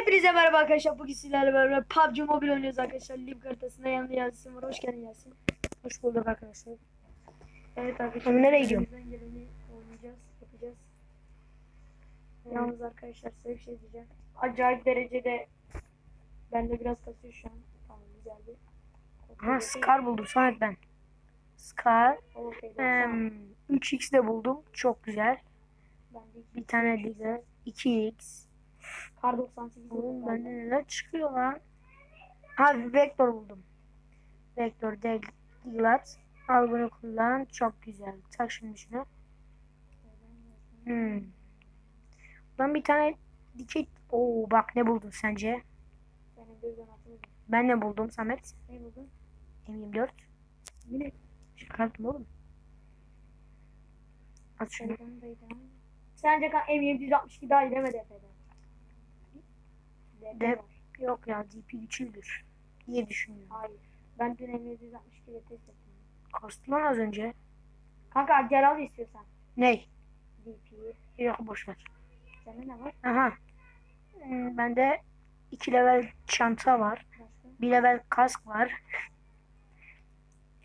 Hepinize merhaba arkadaşlar. Bugün sizlerle beraber PUBG Mobile oynuyoruz arkadaşlar. Lig haritasında yanında Yasin var. Hoş geldin Yasin. Hoş bulduk arkadaşlar. Evet arkadaşlar. Ama nereye gidiyorsun? elimizden geleni oynayacağız, yapacağız. Yalnız arkadaşlar size bir şey diyeceğim. Acayip derecede bende biraz kasıyor şu an. Tamam güzeldi. Aha Scar buldum Samet ben. Scar. Okey, Em, 3x de buldum. Çok güzel. ben de Bir tane de 2x. Kar 98 Oğlum bende neler çıkıyor lan. Ha Vector buldum. Vector Deglat. Al bunu kullan. Çok güzel. Tak şimdi şunu. Hmm. Ben bir tane dikey... Oo bak ne buldun sence? Ben ne buldum Samet? Ne buldun? M24. Yine Şaka yaptım oğlum. At şunu. Sence kan M762 daha iyi demedi Efe'den. De- Yok ya DP güçlüdür diye düşünüyorum. Hayır. Ben dün M762 ile test ettim. Kastı lan az önce. Kanka gel al istiyorsan. Ney? DP'yi. Yok boş ver. Sende ne var? Aha. Hmm, bende 2 level çanta var. Başka? 1 level kask var.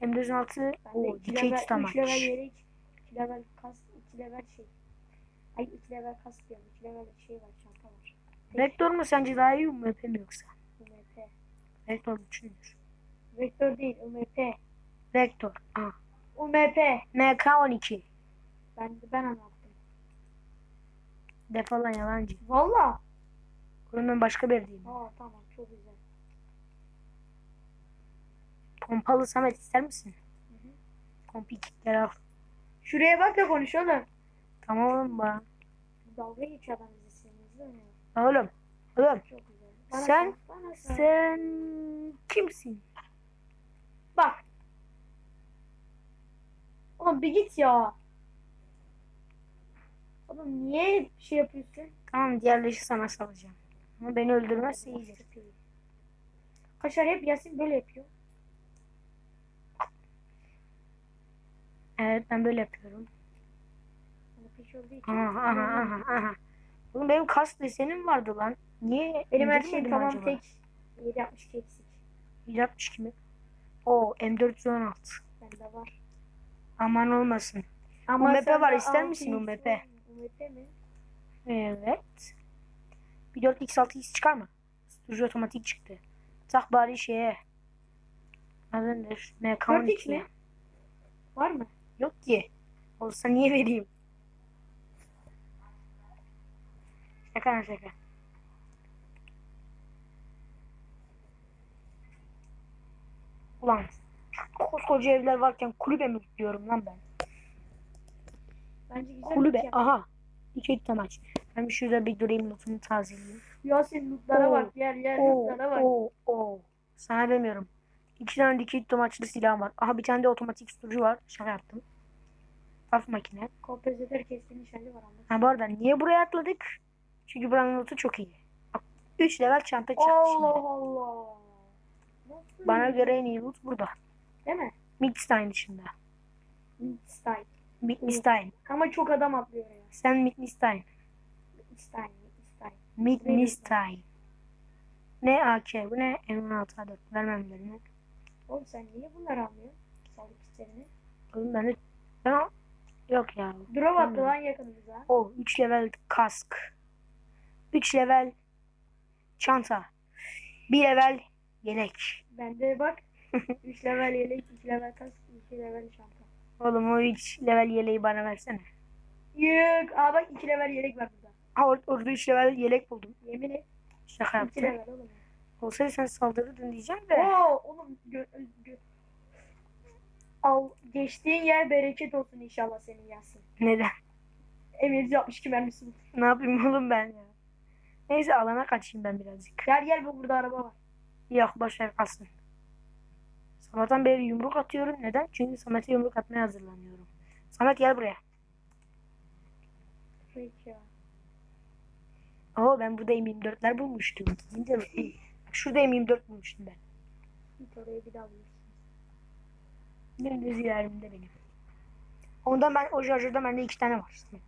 M416 Bende o 2 dikey level, 3 tutamaç. level yelek, 2 level kas, 2 level şey. Ay 2 level kas diyorum. 2 level şey var. Vektör mu sence daha iyi UMP mi yoksa? UMP. Vektör güçlüdür. Vektör değil, UMP. Vektör. Aha. UMP. MK12. Ben ben anlattım. Defalan yalancı. Valla. Oğlum ben başka bir diyeyim. Aa tamam çok güzel. Pompalı Samet ister misin? Hı hı. Pompi kitler al. Şuraya bak da konuş oğlum. Tamam oğlum bana. Dalga geçiyor adam bizi seninizle? Oğlum. Oğlum. Sen-. Sen kimsin? Bak. Oğlum bir git ya. Oğlum niye şey yapıyorsun? Tamam diğer leşi sana salacağım. Ama beni öldürmezse iyidir. Kaşar hep Yasin böyle yapıyor. Evet ben böyle yapıyorum. Aha aha aha aha. Oğlum benim kas desenim vardı lan. Niye? Benim her indirmedim tamam acaba? tek. 762 eksik. 162 mi? O M416. Bende var. Aman olmasın. Ama UMP var, ister 6x misin UMP? UMP mi? Evet. Bir 4x6x çıkar mı? Sürücü otomatik çıktı. Tak bari şeye. Adındır. 4x MK12. mi? Var mı? Yok ki. Olsa niye vereyim? Şaka. Ulan koskoca evler varken kulübe mi diyorum lan ben? Bence güzel Kulübe. şey. Aha. İki maç. Ben bir şurada bir durayım notumu tazeleyeyim. Yasin lootlara Oo. bak. Gel gel Oo, lootlara bak. oo, oo. Sana demiyorum. İki tane dikey tomaçlı silahım var. Aha bir tane de otomatik susturucu var. Şaka yaptım. Af makine. Kompozitör keskin nişancı var anladın. Ha bu arada niye buraya atladık? Çünkü buranın notu çok iyi. Bak 3 level çanta çıktı Allah şimdi. Allah. Nasıl? Bana göre en iyi loot burada. Değil mi? Midstein dışında. Midstein. Midstein. Ama çok adam atlıyor ya. Sen. Midstein. Midstein. Midstein. Ne AK bu ne M16 A4 vermem birine. Oğlum sen niye bunları almıyorsun? Sağlık işlerini. Oğlum ben de ben yok ya. Drop attı lan yakınımıza. O 3 level kask. 3 level çanta. 1 level yelek. Bende bak. 3 level yelek, 2 level kask, 2 level çanta. Oğlum o 3 level yeleği bana versene. Yük. Aa bak 2 level yelek var burada. Ha or- orada 3 level yelek buldum. Yemin et. Şaka 2 yaptım. level oğlum. Olsaydı sen saldırırdın diyeceğim de. Oo oğlum gö, gö. Al geçtiğin yer bereket olsun inşallah senin Yasin. Neden? M762 mermisi vur. Ne yapayım oğlum ben ya? Neyse alana kaçayım ben birazcık. Gel gel bu burada araba var. Yok boşver kalsın. Sabahtan beri yumruk atıyorum. Neden? Çünkü Samet'e yumruk atmaya hazırlanıyorum. Samet gel buraya. Peki. Oo ben burada M24'ler bulmuştum. Şurada M24 bulmuştum ben. Git oraya bir daha bulursun. Benim düz ilerimde benim. Ondan ben o şarjörde bende iki tane var. Samet.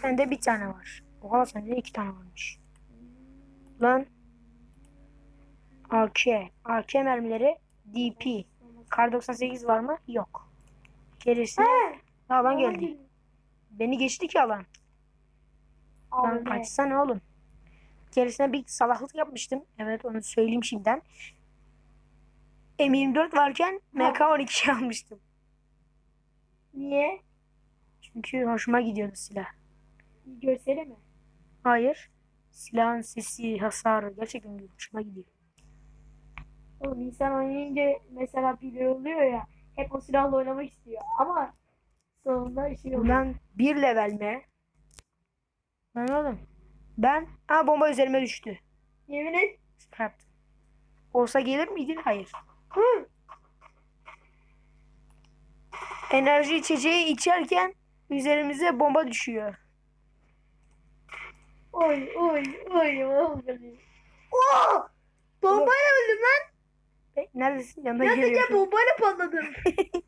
Sende bir tane var. Oha sende iki tane varmış. Lan. AK. AK mermileri DP. Kar 98 var mı? Yok. Gerisine alan geldi. Beni geçti ki alan. Lan kaçsana oğlum. Gerisine bir salaklık yapmıştım. Evet onu söyleyeyim şimdiden. M24 varken MK12 almıştım. Niye? Çünkü hoşuma gidiyordu silah. Görseli mi? Hayır. Silahın sesi, hasarı gerçekten hoşuma gidiyor. Oğlum insan oynayınca mesela biri oluyor ya hep o silahla oynamak istiyor ama sonunda şey oluyor. Ulan bir level mi? Lan oğlum. Ben, ha bomba üzerime düştü. Yemin et. Yaptım. Olsa gelir miydin? Hayır. Hı. Enerji içeceği içerken üzerimize bomba düşüyor. Oy oy oy. Oo! Bombayla öldüm lan. E, neredesin? Yanına Gerçekten geliyorsun. bombayla patladım.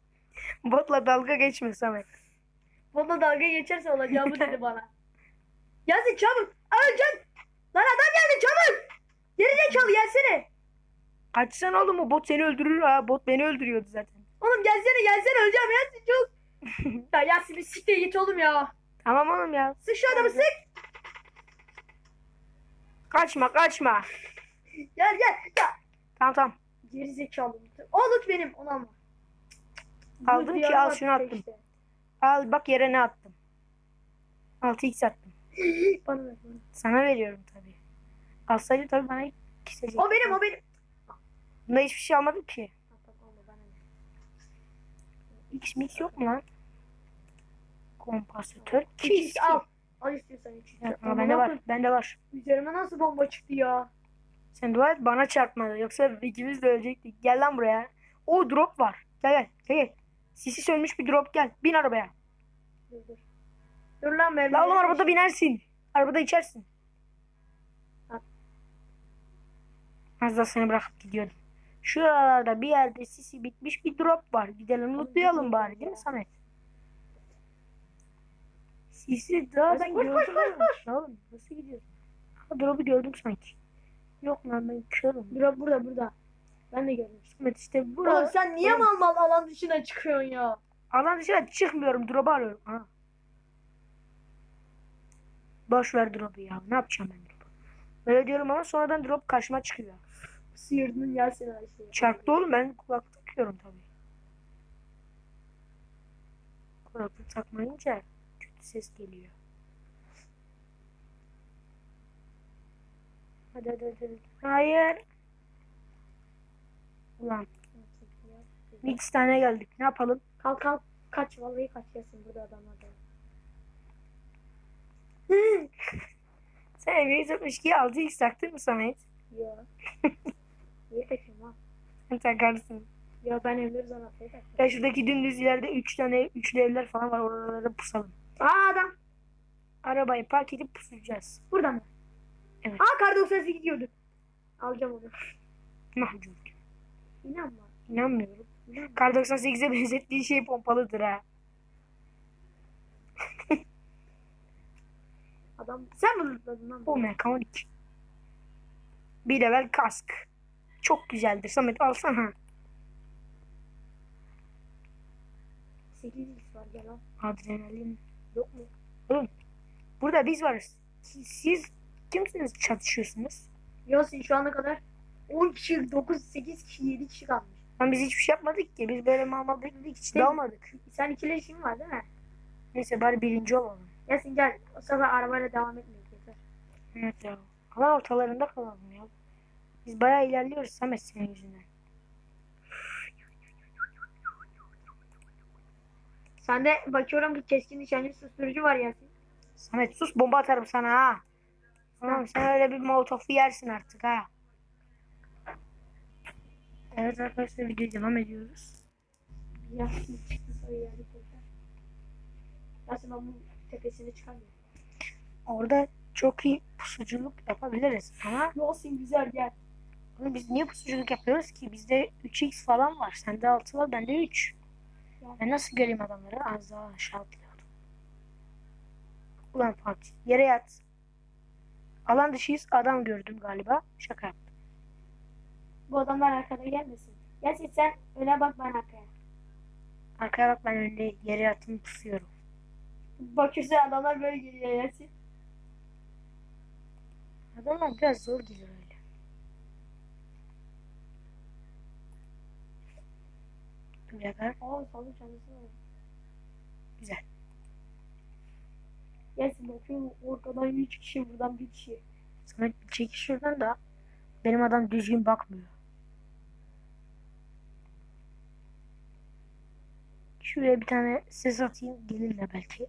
Botla dalga geçme Samet. Bana dalga geçerse olacağımı dedi bana. Yasin çabuk. Öleceğim. Lan adam geldi çabuk. Geri zekalı gelsene. Kaçsana oğlum o bot seni öldürür ha. Bot beni öldürüyordu zaten. Oğlum gelsene gelsene öleceğim Yasin çok. ya Yasin bir siktir git oğlum ya. Tamam oğlum ya. Sık şu adamı sık. Kaçma kaçma. Gel gel. Ya. Tamam tamam. Geri zekalı. O loot benim onu alma. Aldım ki, al şunu attım. işte. Al bak yere ne attım. 6x attım. Bana ver. bana. Sana veriyorum tabii. Alsaydı tabii bana kesecek. O benim o benim. Bunda hiçbir şey almadım ki. X mix yok mu lan? Ki. X al. Al istiyorsan 3 x. Ama bende var. Bende var. Üzerime nasıl bomba çıktı ya? Sen dua et bana çarpmadı. Yoksa ikimiz de ölecektik. Gel lan buraya. O drop var. Gel gel. Gel gel. Sisi sönmüş bir drop gel. Bin arabaya. Dur dur. Dur lan ben. La oğlum arabada binersin. Arabada içersin. Az daha seni bırakıp gidiyordum. Şuralarda bir yerde sisi bitmiş bir drop var. Gidelim lootlayalım bari değil mi Samet? Sisi daha ben Koş, koş, gördüm. koş, ama. Oğlum nasıl gidiyorsun? Ha, drop'u gördüm sanki. Yok lan ben körüm. Dur burada burada. Ben de gördüm. Samet işte Oğlum burada. sen niye mal mal alan dışına çıkıyorsun ya? Alan dışına çıkmıyorum. Drop'u arıyorum. Ha. Boş ver drop'u ya. Ne yapacağım ben drop'u? Öyle diyorum ama sonradan drop karşıma çıkıyor. Sıyırdın ya sen Ayşe. Çarptı oğlum ben kulaklık takıyorum tabii. Kulaklık takmayınca ses geliyor. Hadi hadi hadi. hadi. Hayır. Ulan bir iki tane geldik. Ne yapalım? Kalk kalk. Kaç vallahi kaç Yasin burada adamlar da. Sen M162'ye 6x taktın mı Samet? Ya. Niye takayım lan? Sen takarsın. Ya ben evleri zanataya taktım. Ya şuradaki dümdüz ileride 3 tane üçlü evler falan var. Oralara pusalım. Aa adam. Arabayı park edip pusacağız. Burada mı? Evet. Aa kar 98 gidiyordu. Alacağım onu. Mahcup. İnanma. İnanmıyorum. Kar 98'e benzettiği şey pompalıdır ha. Adam sen mi lootladın lan? Bu mekanik. Bir level kask. Çok güzeldir. Samet alsana. 8 x var gel al. Adrenalin. Yok mu? Burada biz varız. Siz, kimsiniz çatışıyorsunuz? Yasin şu ana kadar 10 kişi, 9, 8 kişi, 7 kişi kalmış. Ama biz hiçbir şey yapmadık ki. Biz böyle mal dedik hiç Değil mi? dalmadık. Sen ikileşim var değil mi? Neyse bari birinci olalım. Yasin gel. O sefer arabayla devam etmeyiz yeter. Evet ya. Alan ortalarında kalalım ya. Biz bayağı ilerliyoruz Samet senin yüzünden. Sende bakıyorum ki keskin nişancı susturucu var Yasin. Samet sus bomba atarım sana ha. Tamam sen öyle bir molotofu yersin artık ha. Evet arkadaşlar videoya devam ediyoruz. Yasin çıktı sarı yerde tekrar. Yasin ben bu tepesini çıkarmıyorum. Orada çok iyi pusuculuk yapabiliriz ama Yasin güzel gel. oğlum biz niye pusuculuk yapıyoruz ki? Bizde 3x falan var. Sende 6 var bende 3. Ben nasıl göreyim adamları? Az daha aşağı atlıyorum. Ulan Fatih yere yat. Alan dışıyız. Adam gördüm galiba. Şaka yaptım. Bu adamlar arkada gelmesin. Yasin sen öne bak ben arkaya. Arkaya bak ben önde yere yattım pusuyorum. Bakıyorsun adamlar böyle geliyor Yasin. Adamlar biraz zor geliyor öyle. Bir dakika. Aa salın çantası var. Güzel. Yasin bakıyorum ortadan 3 kişi buradan bir kişi. Bir çekil şuradan da. Benim adam düzgün bakmıyor. Şuraya bir tane ses atayım. Gelirler belki.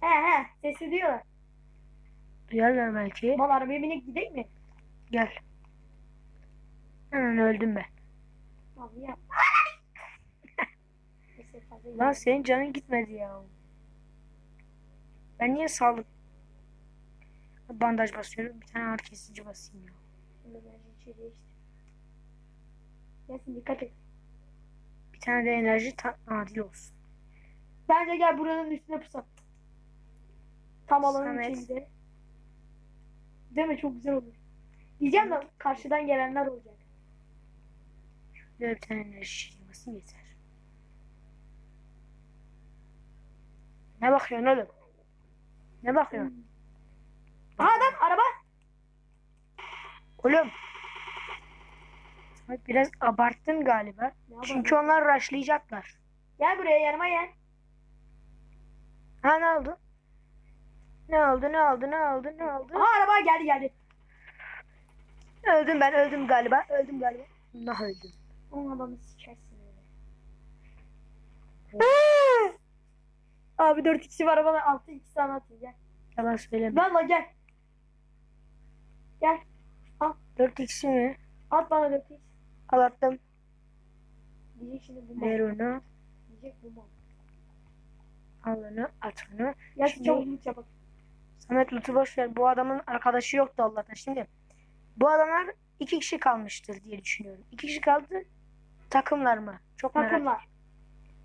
He he sesi diyorlar. Duyarlar belki. Mal arabaya binip gidelim mi? Gel. Hemen öldüm ben. Abi fazla Lan senin canın gitmedi ya. Ben niye sağlık bandaj basıyorum? Bir tane ağrı kesici basayım ya. Yasin dikkat et. Bir tane de enerji adil olsun. Bence gel buranın üstüne pusat. Tam alanın Samet. içinde. Değil mi? Çok güzel olur. Diyeceğim de karşıdan gelenler olacak. Böyle bir tane enerji şişesi basayım yeter. Ne bakıyorsun oğlum? Ne bakıyorsun? Aha adam araba. Oğlum. Biraz abarttın galiba. Çünkü onlar rushlayacaklar. Gel buraya yanıma gel. Ha ne oldu? Ne oldu ne oldu ne oldu ne oldu? Aha araba geldi geldi. Öldüm ben öldüm galiba. Öldüm galiba. Nah öldüm. Onun adamı sikersin öyle. Abi 4 kişi var bana 6 2 sana atayım gel. Yalan söyleme. Valla gel. Gel. 4 x'i mi? At bana 4 x. Al attım. Diyecek şimdi bu mal. Ver onu. Diyecek bu mal. Al onu. At onu. Ya Şimdi- çabuk loot yapalım. Samet Lut'u boş ver. Bu adamın arkadaşı yoktu Allah'tan. Şimdi bu adamlar iki kişi kalmıştır diye düşünüyorum. İki kişi kaldı. Takımlar mı? Çok merak Takımlar.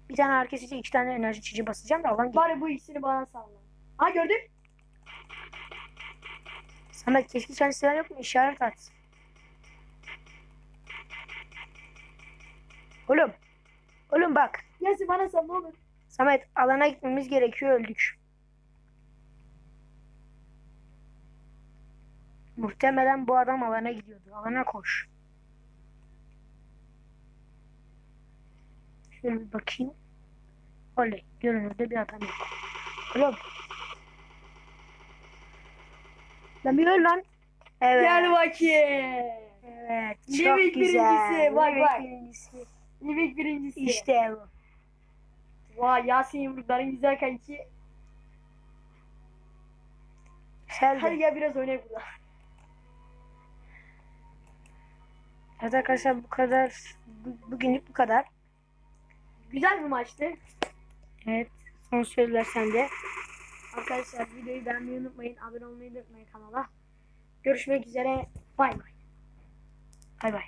Bir tane herkes için iki tane enerji içici basacağım da alan. Bari bu ikisini bana salla. Ha gördün? Samet keşke sen silah yok mu? İşaret at. Oğlum. Oğlum bak. Yasin bana sal ne olur. Samet alana gitmemiz gerekiyor öldük. Muhtemelen bu adam alana gidiyordu. Alana koş. Şöyle bir bakayım. Oley. Görünürde bir adam yok. Oğlum. Lan bir öl lan. Evet. Gel bakayım. Evet. Livik Çok birincisi, güzel. bak, Livik bak. birincisi. Livik birincisi. İşte bu. Vay Yasin yumrukların güzel kanki. Güzeldi. Hadi gel biraz oynayalım burada. Evet arkadaşlar bu kadar. Bu- Bugünlük bu kadar. Güzel bir maçtı. Evet. Son sözler sende. Arkadaşlar videoyu beğenmeyi unutmayın. Abone olmayı unutmayın kanala. Görüşmek üzere. Bay bay. Bay bay.